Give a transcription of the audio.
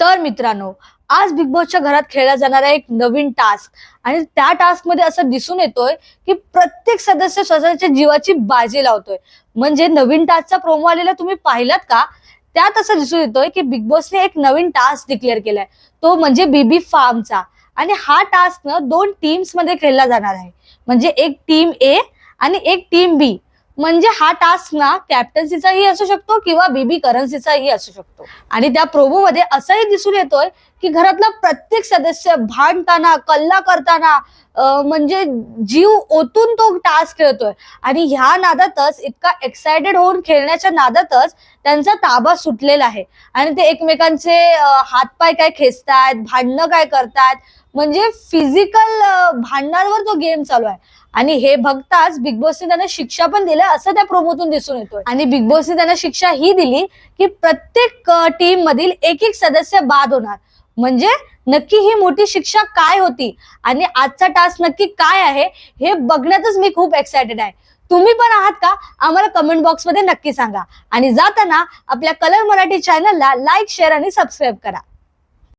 तर मित्रांनो आज बिग बॉसच्या घरात खेळला जाणारा एक नवीन टास्क आणि त्या टास्कमध्ये असं दिसून येतोय की प्रत्येक सदस्य स्वतःच्या जीवाची बाजी लावतोय. म्हणजे नवीन टास्कचा प्रोमो आलेला तुम्ही पाहिलात का? त्यात असं दिसून येतोय की बिग बॉसने एक नवीन टास्क डिक्लेअर केलाय. तो म्हणजे बीबी फार्मचा आणि हा टास्क न दोन टीम्समध्ये खेळला जाणार आहे. म्हणजे एक टीम ए आणि एक टीम बी म्हणजे हा टास्क ना कॅप्टन्सीचाही असू शकतो किंवा बीबी करन्सीचाही असू शकतो. आणि त्या प्रोमो मध्ये असंही दिसून येतोय की घरातला प्रत्येक सदस्य भांडताना कल्ला करताना म्हणजे जीव ओतून तो टास्क खेळतोय. आणि ह्या नादातच इतका एक्सायटेड होऊन खेळण्याच्या नादातच त्यांचा ताबा सुटलेला आहे. आणि ते एकमेकांचे हातपाय काय खेचतायत भांडणं काय करतायत म्हणजे फिजिकल भांडणांवर तो गेम चालू आहे. आणि हे बघताच बिग बॉसने त्यांना शिक्षा पण दिल्या असं त्या प्रोमोतून दिसून येतोय. आणि बिग बॉसने त्यांना शिक्षा ही दिली की प्रत्येक टीम मधील एक एक सदस्य बाद होणार. म्हणजे नक्की ही मोठी शिक्षा काय होती? आणि आजचा टास्क नक्की काय आहे? हे बघण्यातच मी खूप एक्सायटेड आहे. तुम्ही पण आहात का? आम्हाला कमेंट बॉक्समध्ये नक्की सांगा. आणि जाताना आपल्या कलर मराठी चॅनलला लाईक शेअर आणि सबस्क्राईब करा.